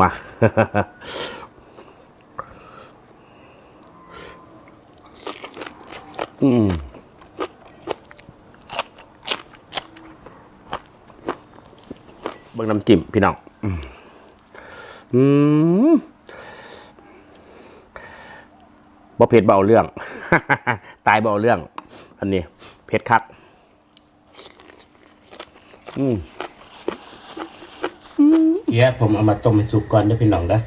มา อืมเบิ่งน้ำจิ้มพี่น้องอืมอืมบ่เผ็ดเบาเรื่อง ตายเบาเรื่อง อันนี้ เผ็ดคัก อืม เพี้ยผมเอามาต้มให้สุกก่อนได้อพี่น้องนะ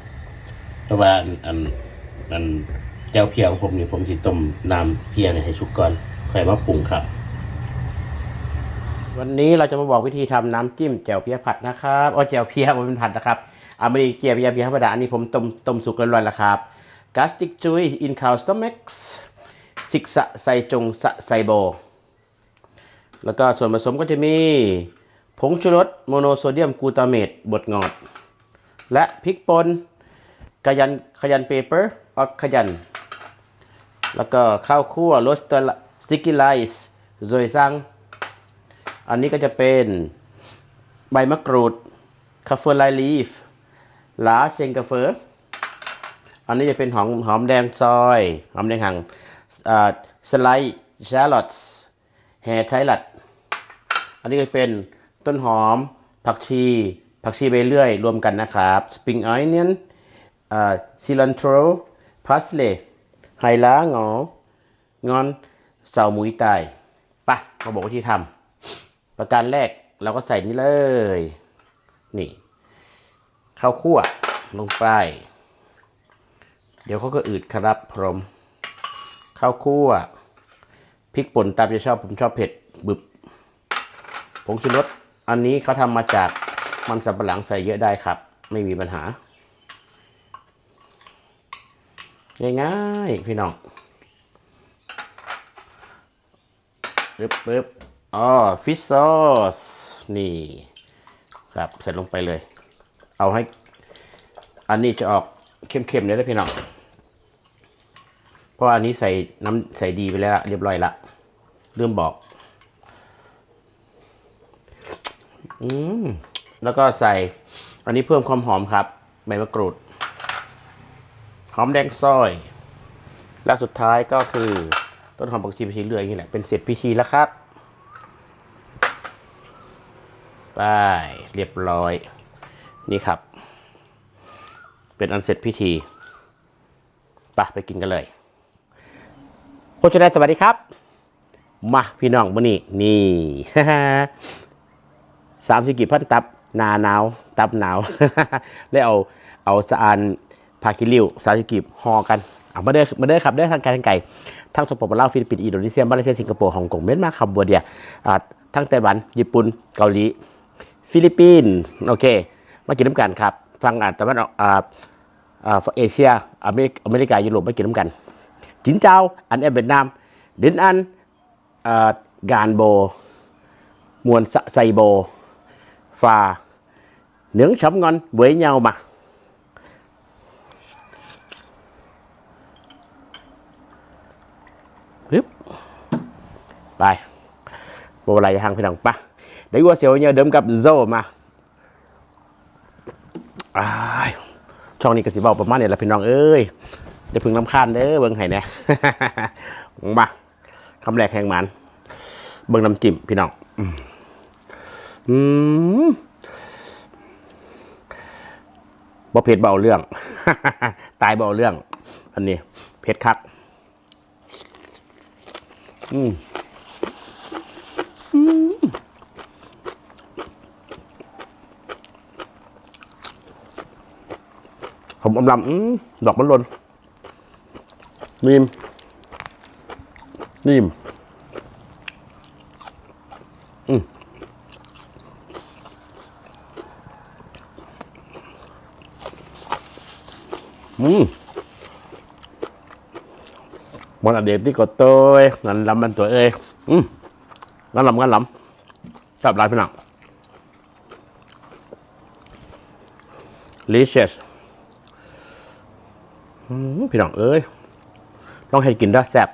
เพราะว่าอันอันแจ้วเพียของผมนี่ผมสิต้มน้ำเพียให้สุกก่อนค่อยมาปรุงครับ วันนี้เราจะมาบอกวิธีทำน้ำจิ้มแจ่วเพียผัดนะครับเอาแจ่วเพียมันเป็นผัดนะครับอ่าไม่ได้เจียวเพียเพียธรรมดาอันนี้ผมต้มต้มสุกเรียบร้อยแล้วครับกาสติกจุยอินคาวสตอม x ซิกสะไซจงสะไซโบ แล้วก็ส่วนผสมก็จะมี ผงชูรสโมโนโซเดียมกูตาเมตบดงอด และพริกป่นขยันขยันเปเปอร์ออกขยัน แล้วก็ข้าวคั่วโรสเตอร์สติกกี้ไลซ์โซยซัง อันนี้ก็จะเป็นใบมะกรูดคาเฟอร์ไลลีฟหลาเชงกาเฟอร์อันนี้จะเป็นหอมหอมแดงซอย หอมแดงหั่งสไลด์ชาร์ลอตส์แฮร์ไทลัด อันนี้ก็เป็น ต้นหอม ผักชี ผักชีใบเลื่อย รวมกันนะครับสปริงอ n เนียนซิลันโทรพาสเลยไฮล้างองอนเสาหมุยไตายปะมาบอกวิธีทำประการแรกเราก็ใส่นี่เลย นี่ข้าวคั่วลงไป เดี๋ยวเขาก็อืดครับพรมข้าวคั่วพริกป่นตามใจชอบผมชอบเผ็ดบึบผงชูรส อันนี้เขาทำมาจากมันสับปะหลังใส่เยอะได้ครับ ไม่มีปัญหา ง่ายๆพี่น้องปึ๊บปึ๊บอ๋อฟิชซอสนี่ ครับใส่ลงไปเลย เอาให้ อันนี้จะออกเข้มๆเลยนะพี่น้องเพราะอันนี้ใส่น้ำใส่ดีไปแล้ว เรียบร้อยละเริ่มบอก อืมแล้วก็ใส่ อันนี้เพิ่มความหอมครับ ใบมะกรูด หอมแดงซอย และสุดท้ายก็คือ ต้นหอมผักชีผักชีเลื่อยนี่แหละ เป็นเสร็จพิธีแล้วครับไปเรียบร้อย นี่ครับ เป็นอันเสร็จพิธีไปไปกินกันเลยโคชนายสวัสดีครับ มาพี่น้องมื้อนี้นี่ สามสิบกี่พันตับนาหนาว ตับหนาว แล้วเอาเอาสะอานพาคิริวสามสิบกีบห่อกันเอามาเด้อมาเด้อครับเด้อทางการทางไก่ทั้งสปปลาวฟิลิปปินส์อินโดนีเซียมาเลเซียสิงคโปร์ฮ่องกงเมียนมาคัมโบเดียอ่าทั้งไต้หวัน ญี่ปุ่นเกาหลี ฟิลิปปินส์โอเค มากินน้ำกันครับฟังอ่านตะวันออกอ่าอ่าเอเชียอเมริกอเมริกายุโรปมากินน้ำกันจินเจ้าอันแอเวียดนามดินอันอ่ากานโบมวนไซโบ và nướng sống ngon với nhau mà Tiếp. ไปโบราณทางพี่น้องปะเดี๋ยวว่าเสียวเนี่ยเดิมกับโซมาอ้ายช่องนี้ก็สิเบาประมาณนี้แหละพี่น้องเอ้ยจะพึงลำคาญเด้อเบิ่งไห้แหน่ มาคำแรกแห่งหมันเบิ่งน้ำจิ้มพี่น้อง อืมบ่เผ็ดเบาเรื่อง ตายเบาเรื่อง อันนี้ เผ็ดคัก อืมอืมผมอมลำอืมดอกมันลนนิ่มนิ่ม อืม มันอเดตที่กดตัวเอ้ยงันลำมันตัวเอ้ยอืมงันลำงันลำจับลายพี่น้องลิเชสพี่น้องเอ้ยต้องให้กินด้วยแซ่บ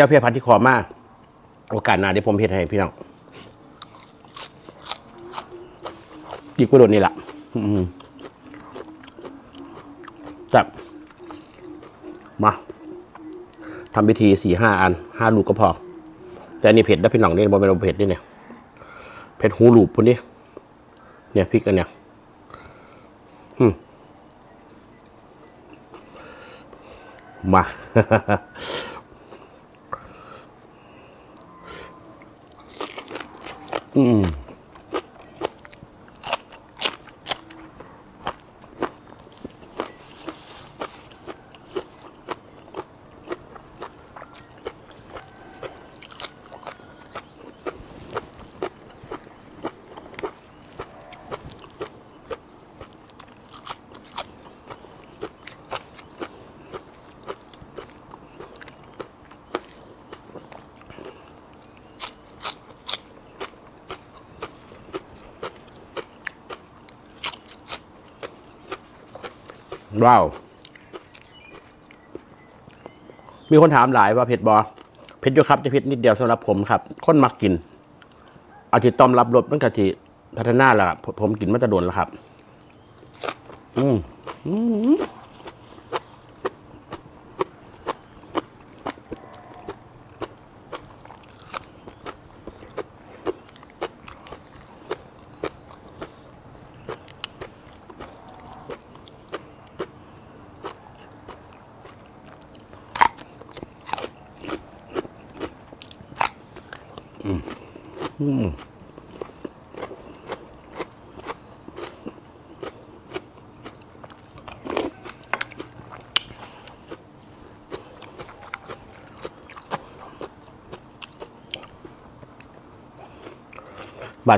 จ้าเพียพันธุ์ที่ขอมาก โอกาสหน้าเดี๋ยวผมเฮ็ดให้พี่น้องจิกกระโดดนี่แหละจับมาทำพิธีสี่ห้าอันห้าลูกก็พอ แต่นี่เผ็ดแล้วพี่น้องนี่บอเป็นเผ็ดนี่เนี่ยเผ็ดหูลูบพวกนี้เนี่ยพริกอันเนี่ยมา อื ว้าว มีคนถามหลายว่าเผ็ดบอเผ็ดอยู่ครับจะเผ็ดนิดเดียวสำหรับผมครับคนมักกิน อาจจะตอมรับรสมันกะทิพัฒนาแล้วครับผมกินมาแตะโดนแล้วครับ อืมอืม บาง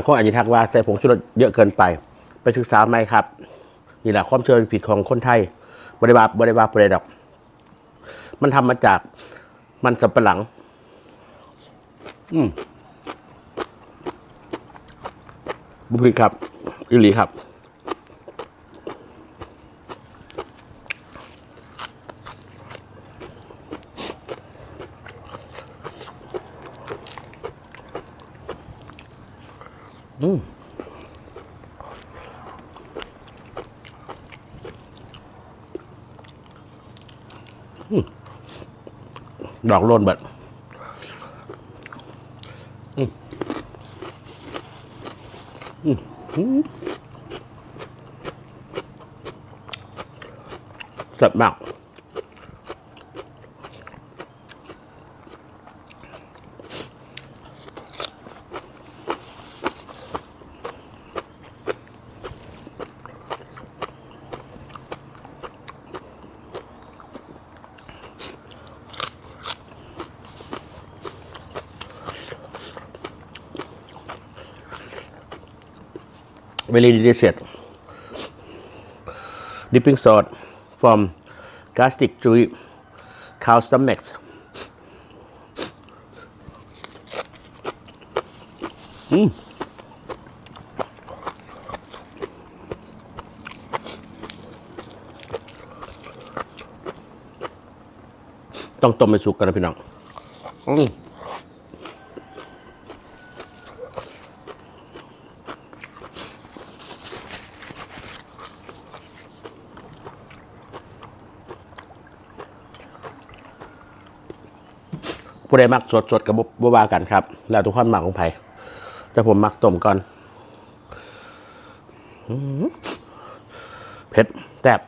คนอาจจะทักว่าใส่ผงชูรสเยอะเกินไป ไปศึกษาไหมครับ นี่แหละความเชื่อผิดของคนไทย บริบาบริบาบริดอก มันทำมาจากมันสับปะหลัง อืม บุพริครับอิลีครับอืมดอกโลนเบิดอืม อืมอืมแซ่บมาก very delicious dipping sauce from gastric juice cow stomachs อืมต้องต้มให้สุ กกันนะพี่น้มักสดสดกับบัวากันครับ แล้วทุกคนหมักของไผ่แต่ผมมักต้มก่อนเผ็ดแซ่บ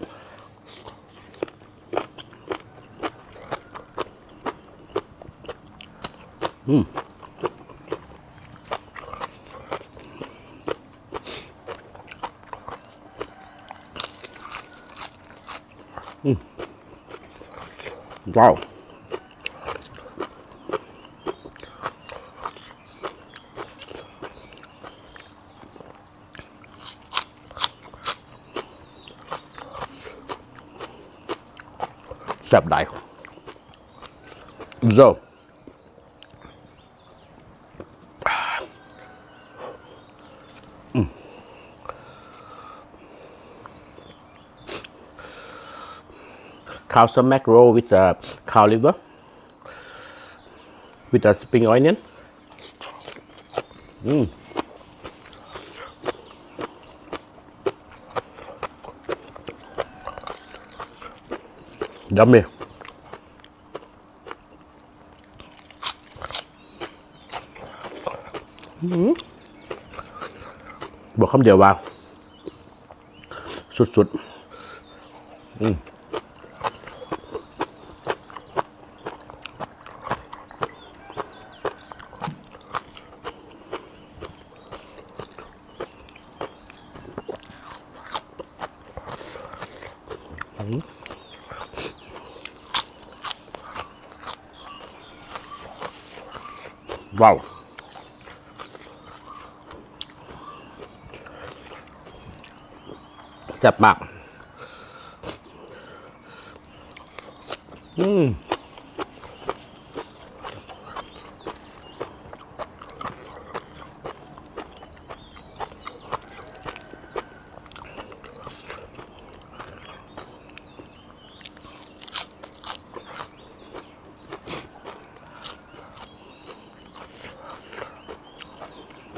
อืมอืมว้าว ซ่บได้โซข้าวสแมักโร with uh, cow liver with the spring onion อืม Yummy. Mm. บอกคำเดียวว่า สุดๆ อืม ว้าวแซ่บมาก อืม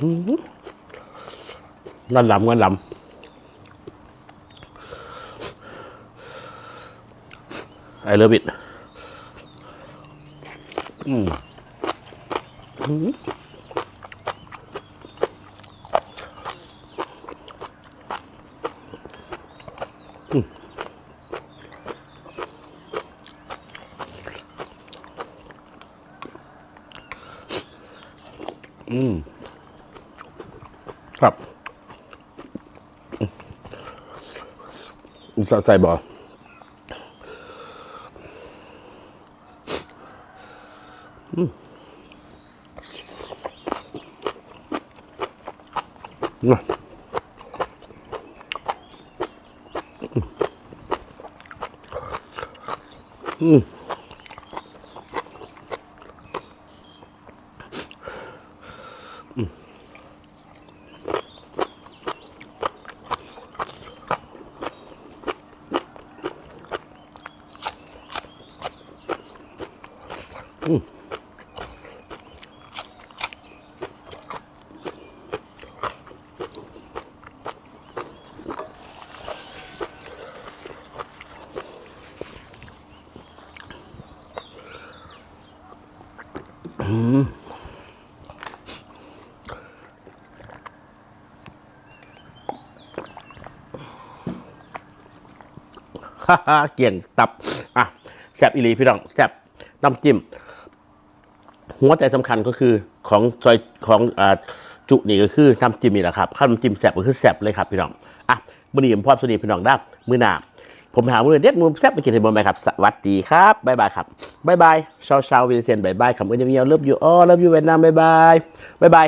ngon lắm ngon lắm I love it mm. Mm. Mm. Mm. ครับอุต ส่าห์ใส่บ่อืมน่ะอืม เกี่ยงตับ อะแซบอีลีพี่น้องแซบน้ำจิ้ม หัวใจสำคัญก็คือของซอยของอ่าจุนี่ก็คือน้ำจิ้มนี่แหละครับข้าวน้ำจิ้มแซบก็คือแซบเลยครับพี่น้อง อะมื้อนี้ผมพร้อมสวัสดีพี่น้องได้มื้อหน้าผมหามื้อเด็ดมื้อแซบไปกินให้บ่ไหมครับ สวัสดีครับบ๊ายบายครับบ๊ายบายชาวชาววิลเซนบ๊ายบายคำเอ็นยเมียวเลิฟยูอ้อเลิฟยูเวียดนามบ๊ายบายบ๊ายบาย